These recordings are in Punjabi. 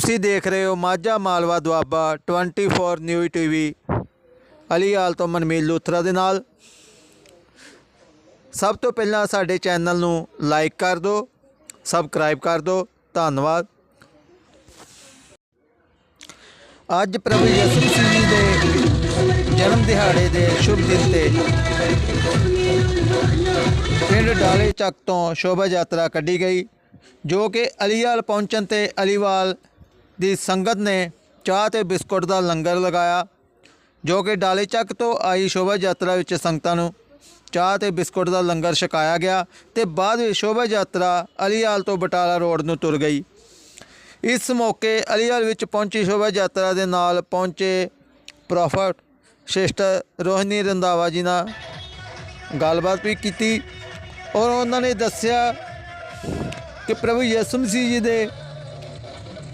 ਤੁਸੀਂ ਦੇਖ ਰਹੇ ਹੋ ਮਾਝਾ ਮਾਲਵਾ ਦੁਆਬਾ 24 ਨਿਊਜ਼ ਟੀਵੀ ਅਲੀਆਲ ਤੋਂ ਮਨਮੀਤ ਲੂਥਰਾ ਦੇ ਨਾਲ। ਸਭ ਤੋਂ ਪਹਿਲਾਂ ਸਾਡੇ ਚੈਨਲ ਨੂੰ ਲਾਈਕ ਕਰ ਦਿਓ, ਸਬਸਕ੍ਰਾਈਬ ਕਰ ਦਿਓ, ਧੰਨਵਾਦ। ਅੱਜ ਪ੍ਰਭੂ ਯਿਸੂ ਮਸੀਹ ਜੀ ਦੇ ਜਨਮ ਦਿਹਾੜੇ ਦੇ ਸ਼ੁਭ ਦਿਨ ਤੇ ਪਿੰਡ ਡਾਲੇ ਚੱਕ ਤੋਂ ਸ਼ੋਭਾ ਯਾਤਰਾ ਕੱਢੀ ਗਈ, ਜੋ ਕਿ ਅਲੀਵਾਲ ਪਹੁੰਚਣ ਤੇ ਅਲੀਵਾਲ ਦੀ ਸੰਗਤ ਨੇ ਚਾਹ ਤੇ ਬਿਸਕੁਟ ਦਾ ਲੰਗਰ ਲਗਾਇਆ, ਜੋ ਕਿ ਡਾਲੇ ਚੱਕ ਤੋਂ ਆਈ ਸ਼ੋਭਾ ਯਾਤਰਾ ਵਿੱਚ ਸੰਗਤਾਂ ਨੂੰ। ਚਾਹ ਤੇ ਬਿਸਕੁਟ ਦਾ ਲੰਗਰ ਛਕਾਇਆ ਗਿਆ ਤੇ ਬਾਅਦ ਵਿੱਚ ਸ਼ੋਭਾ ਯਾਤਰਾ ਅਲੀਵਾਲ ਤੋਂ ਬਟਾਲਾ ਰੋਡ ਨੂੰ ਤੁਰ ਗਈ। ਇਸ ਮੌਕੇ ਅਲੀਵਾਲ ਵਿੱਚ ਪਹੁੰਚੀ ਸ਼ੋਭਾ ਯਾਤਰਾ ਦੇ ਨਾਲ ਪਹੁੰਚੇ ਪ੍ਰੋਫਟ ਸਿਸਟਰ ਰੋਹਨੀ ਰੰਧਾਵਾ ਜੀ ਨਾਲ ਗੱਲਬਾਤ ਵੀ ਕੀਤੀ ਔਰ ਉਹਨਾਂ ਨੇ ਦੱਸਿਆ ਕਿ ਪ੍ਰਭੂ ਯਿਸੂ ਮਸੀਹ ਜੀ ਦੇ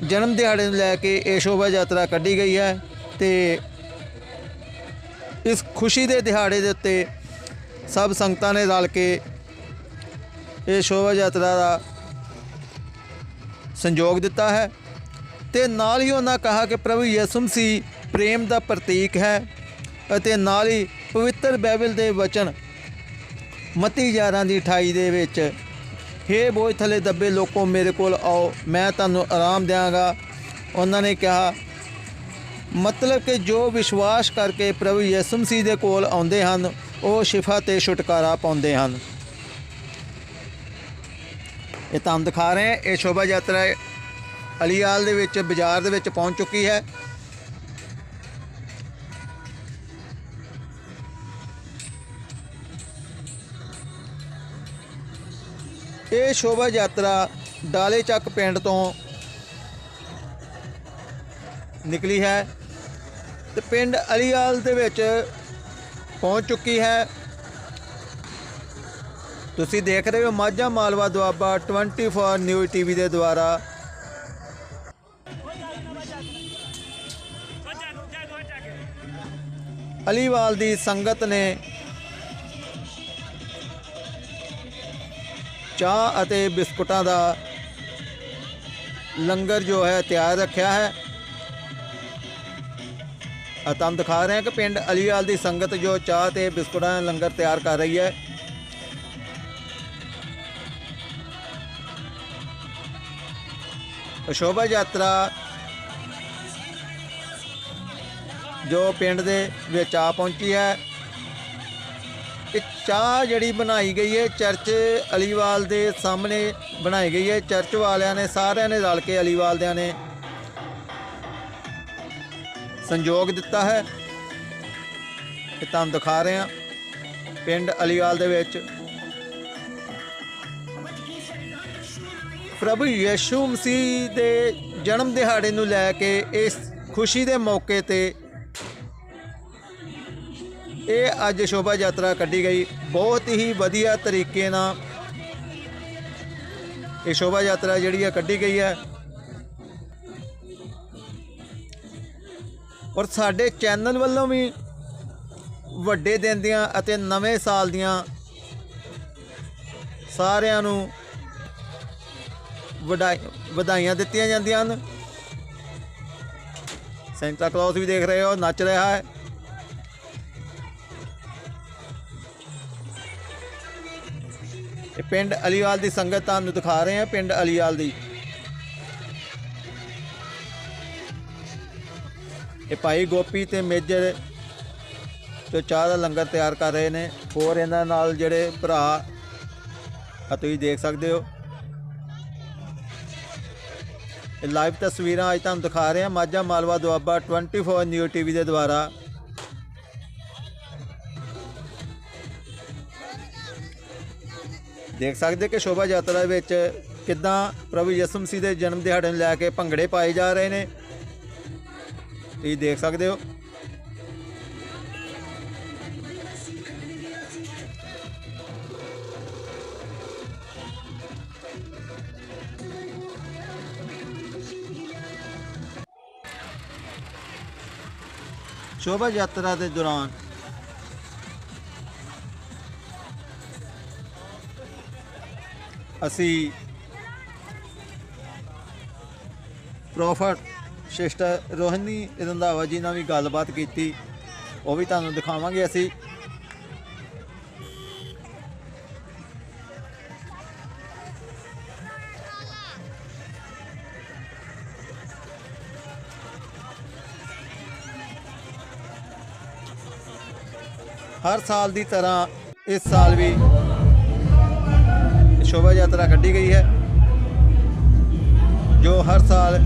ਜਨਮ ਦਿਹਾੜੇ ਨੂੰ ਲੈ ਕੇ ਇਹ ਸ਼ੋਭਾ ਯਾਤਰਾ ਕੱਢੀ ਗਈ ਹੈ ਤੇ ਇਸ ਖੁਸ਼ੀ ਦੇ ਦਿਹਾੜੇ ਦੇ ਉੱਤੇ ਸਭ ਸੰਗਤਾਂ ਨੇ ਰਲ ਕੇ ਇਹ ਸ਼ੋਭਾ ਯਾਤਰਾ ਦਾ ਸੰਯੋਗ ਦਿੱਤਾ ਹੈ ਤੇ ਨਾਲ ਹੀ ਉਹਨਾਂ ਕਿਹਾ ਕਿ ਪ੍ਰਭੂ ਯਿਸੂ ਮਸੀਹ ਪ੍ਰੇਮ ਦਾ ਪ੍ਰਤੀਕ ਹੈ ਅਤੇ ਨਾਲ ਹੀ ਪਵਿੱਤਰ ਬਾਈਬਲ ਦੇ ਵਚਨ ਮਤੀ 11 ਦੀ 28 ਦੇ ਵਿੱਚ ਹੇ ਬੋਝ ਥਲੇ ਦੱਬੇ ਲੋਕੋ ਮੇਰੇ ਕੋਲ ਆਓ, ਮੈਂ ਤੁਹਾਨੂੰ ਆਰਾਮ ਦਿਆਂਗਾ। ਉਹਨਾਂ ਨੇ ਕਿਹਾ, ਮਤਲਬ ਕਿ ਜੋ ਵਿਸ਼ਵਾਸ ਕਰਕੇ ਪ੍ਰਭੂ ਯਿਸੂ ਮਸੀਹ ਦੇ ਕੋਲ ਆਉਂਦੇ ਹਨ, ਉਹ ਸ਼ਿਫਾ ਤੇ ਛੁਟਕਾਰਾ ਪਾਉਂਦੇ ਹਨ। ਇਹ ਤੁਹਾਨੂੰ ਦਿਖਾ ਰਹੇ ਇਹ ਸ਼ੋਭਾ ਯਾਤਰਾ ਅਲੀਆਲ ਦੇ ਵਿੱਚ, ਬਾਜ਼ਾਰ ਦੇ ਵਿੱਚ ਪਹੁੰਚ ਚੁੱਕੀ ਹੈ। ਇਹ ਸ਼ੋਭਾ ਯਾਤਰਾ ਡਾਲੇ ਚੱਕ ਪਿੰਡ ਤੋਂ ਨਿਕਲੀ ਹੈ ਤੇ ਪਿੰਡ ਅਲੀਆਲ ਦੇ ਵਿੱਚ ਪਹੁੰਚ ਚੁੱਕੀ ਹੈ। ਤੁਸੀਂ ਦੇਖ ਰਹੇ ਹੋ ਮਾਝਾ ਮਾਲਵਾ ਦੁਆਬਾ 24 ਨਿਊਜ਼ ਟੀਵੀ ਦੇ ਦੁਆਰਾ। ਅਲੀਵਾਲ ਦੀ ਸੰਗਤ ਨੇ ਚਾਹ ਅਤੇ ਬਿਸਕੁਟਾਂ ਦਾ ਲੰਗਰ ਜੋ ਹੈ ਤਿਆਰ ਰੱਖਿਆ ਹੈ। ਤੁਹਾਨੂੰ ਦਿਖਾ ਰਹੇ ਹਾਂ ਕਿ ਪਿੰਡ ਅਲੀਵਾਲ ਦੀ ਸੰਗਤ ਜੋ ਚਾਹ ਤੇ ਬਿਸਕੁਟਾਂ ਦਾ ਲੰਗਰ ਤਿਆਰ ਕਰ ਰਹੀ ਹੈ। ਸ਼ੋਭਾ ਯਾਤਰਾ ਜੋ ਪਿੰਡ ਦੇ ਵਿੱਚ ਆ ਪਹੁੰਚੀ ਹੈ। ਇਹ ਚਾਹ ਜਿਹੜੀ ਬਣਾਈ ਗਈ ਹੈ, ਚਰਚ ਅਲੀਵਾਲ ਦੇ ਸਾਹਮਣੇ ਬਣਾਈ ਗਈ ਹੈ। ਚਰਚ ਵਾਲਿਆਂ ਨੇ, ਸਾਰਿਆਂ ਨੇ ਰਲ ਕੇ ਅਲੀਵਾਲ ਦਿਆਂ ਨੇ ਸੰਯੋਗ ਦਿੱਤਾ ਹੈ। ਇਹ ਤੁਹਾਨੂੰ ਦਿਖਾ ਰਹੇ ਹਾਂ, ਪਿੰਡ ਅਲੀਵਾਲ ਦੇ ਵਿੱਚ। ਪ੍ਰਭੂ ਯਿਸੂ ਮਸੀਹ ਦੇ ਜਨਮ ਦਿਹਾੜੇ ਨੂੰ ਲੈ ਕੇ ਇਸ ਖੁਸ਼ੀ ਦੇ ਮੌਕੇ ਤੇ ਇਹ ਅੱਜ ਸ਼ੋਭਾ ਯਾਤਰਾ ਕੱਢੀ ਗਈ। ਬਹੁਤ ਹੀ ਵਧੀਆ ਤਰੀਕੇ ਨਾਲ ਇਹ ਸ਼ੋਭਾ ਯਾਤਰਾ ਜਿਹੜੀ ਹੈ ਕੱਢੀ ਗਈ ਹੈ। ਔਰ ਸਾਡੇ ਚੈਨਲ ਵੱਲੋਂ ਵੀ ਵੱਡੇ ਦਿਨ ਦੀਆਂ ਅਤੇ ਨਵੇਂ ਸਾਲ ਦੀਆਂ ਸਾਰਿਆਂ ਨੂੰ ਵਧਾਈ ਵਧਾਈਆਂ ਦਿੱਤੀਆਂ ਜਾਂਦੀਆਂ ਹਨ। ਸੈਂਟਾ ਕਲੌਸ ਵੀ ਦੇਖ ਰਹੇ ਹੋ, ਨੱਚ ਰਿਹਾ ਹੈ। ਇਹ ਪਿੰਡ ਅਲੀਵਾਲ ਦੀ ਸੰਗਤ ਤੁਹਾਨੂੰ ਦਿਖਾ ਰਹੇ ਹਾਂ, ਪਿੰਡ ਅਲੀਵਾਲ ਦੀ। ਇਹ ਭਾਈ ਗੋਪੀ ਤੇ ਮੇਜਰ ਜੋ ਚਾਹ ਦਾ ਲੰਗਰ ਤਿਆਰ ਕਰ ਰਹੇ ਨੇ। ਹੋਰ ਇਹਨਾਂ ਨਾਲ ਜਿਹੜੇ ਭਰਾ ਆ, ਤੁਸੀਂ ਦੇਖ ਸਕਦੇ ਹੋ। ਇਹ ਲਾਈਵ ਤਸਵੀਰਾਂ ਅੱਜ ਤੁਹਾਨੂੰ ਦਿਖਾ ਰਹੇ ਹਾਂ। ਮਾਝਾ ਮਾਲਵਾ ਦੁਆਬਾ 24 ਨਿਊ ਟੀਵੀ ਦੇ ਦੁਆਰਾ। ਦੇਖ ਸਕਦੇ ਕਿ ਸ਼ੋਭਾ ਯਾਤਰਾ ਵਿੱਚ ਕਿੱਦਾਂ ਪ੍ਰਭੂ ਯਿਸੂ ਮਸੀਹ ਦੇ ਜਨਮ ਦਿਹਾੜੇ ਨੂੰ ਲੈ ਕੇ ਭੰਗੜੇ ਪਾਏ ਜਾ ਰਹੇ ਨੇ। ਤੁਸੀਂ ਦੇਖ ਸਕਦੇ ਹੋ। ਸ਼ੋਭਾ ਯਾਤਰਾ ਦੇ ਦੌਰਾਨ ਅਸੀਂ ਪ੍ਰੋਫਟ ਸਿਸਟਰ ਰੋਹਿਣੀ ਰੰਧਾਵਾ ਜੀ ਨਾਲ ਵੀ ਗੱਲਬਾਤ ਕੀਤੀ, ਉਹ ਵੀ ਤੁਹਾਨੂੰ ਦਿਖਾਵਾਂਗੇ ਅਸੀਂ। ਹਰ ਸਾਲ ਦੀ ਤਰ੍ਹਾਂ ਇਸ ਸਾਲ ਵੀ ਸ਼ੋਭਾ ਯਾਤਰਾ ਕੱਢੀ ਗਈ ਹੈ, ਜੋ ਹਰ ਸਾਲ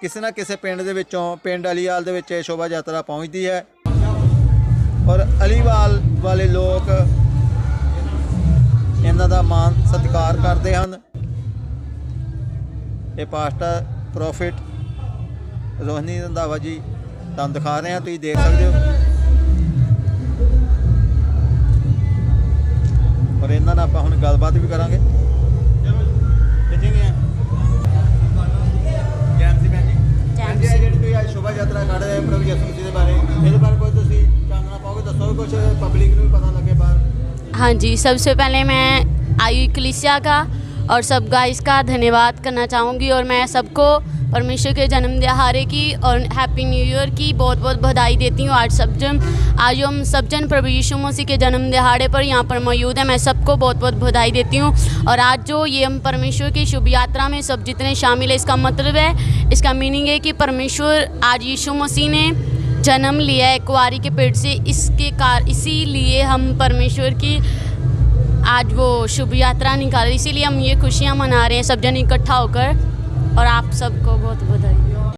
ਕਿਸੇ ਨਾ ਕਿਸੇ ਪਿੰਡ ਦੇ ਵਿੱਚੋਂ, ਪਿੰਡ ਅਲੀਵਾਲ ਦੇ ਵਿੱਚ ਇਹ ਸ਼ੋਭਾ ਯਾਤਰਾ ਪਹੁੰਚਦੀ ਹੈ। ਔਰ ਅਲੀਵਾਲ ਵਾਲੇ ਲੋਕ ਇਹਨਾਂ ਦਾ ਮਾਨ ਸਤਿਕਾਰ ਕਰਦੇ ਹਨ। ਇਹ ਪਾਸਟਰ ਪ੍ਰੋਫਿਟ ਰੋਹਨੀ ਰੰਧਾਵਾ ਜੀ ਤੁਹਾਨੂੰ ਦਿਖਾ ਰਹੇ ਹਾਂ, ਤੁਸੀਂ ਦੇਖ ਸਕਦੇ ਹੋ। ਨਾਲ ਆਪਾਂ ਹੁਣ ਗੱਲਬਾਤ ਵੀ ਕਰਾਂਗੇ ਚਲੋ ਕਿੱਥੇ ਗਏ ਆ ਜੈਮ ਸੀ ਭੈਣ ਜੀ ਭੈਣ ਜੀ, ਇਹ ਜਿਹੜੀ ਤੁਸੀਂ ਅੱਜ ਸ਼ੋਭਾ ਯਾਤਰਾ ਕੱਢ ਰਹੇ ਹੋ ਪ੍ਰਭੂ ਯਿਸੂ ਮਸੀਹ ਦੇ ਬਾਰੇ ਇਹਦੇ ਬਾਰੇ ਕੋਈ ਤੁਸੀਂ ਚਾਨਣਾ ਪਾਓਗੇ ਦੱਸੋ ਕੁਝ ਪਬਲਿਕ ਨੂੰ ਵੀ ਪਤਾ ਲੱਗੇ ਬਾਹਰ हाँ जी सबसे पहले मैं आयु कलिसिया का और सब गाइस का धन्यवाद करना चाहूँगी और मैं सबको परमेश्वर के जन्म दिहाड़े की और हैप्पी न्यू ईयर की बहुत बहुत बधाई देती हूँ। आज सब जन, आज हम सब जन प्रभु यीशु मसीह के जन्म दिहाड़े पर यहाँ पर मौजूद है। मैं सबको बहुत बहुत बधाई देती हूँ। और आज जो ये हम परमेश्वर की शुभ यात्रा में सब जितने शामिल है, इसका मतलब है, इसका मीनिंग है कि परमेश्वर आज यीशु मसीह ने जन्म लिया है कुंवारी के पेट से। इसके कार, इसीलिए हम परमेश्वर की आज वो शुभ यात्रा निकाल। इसीलिए हम ये खुशियाँ मना रहे हैं, सब जन इकट्ठा होकर। और आप सबको बहुत बधाई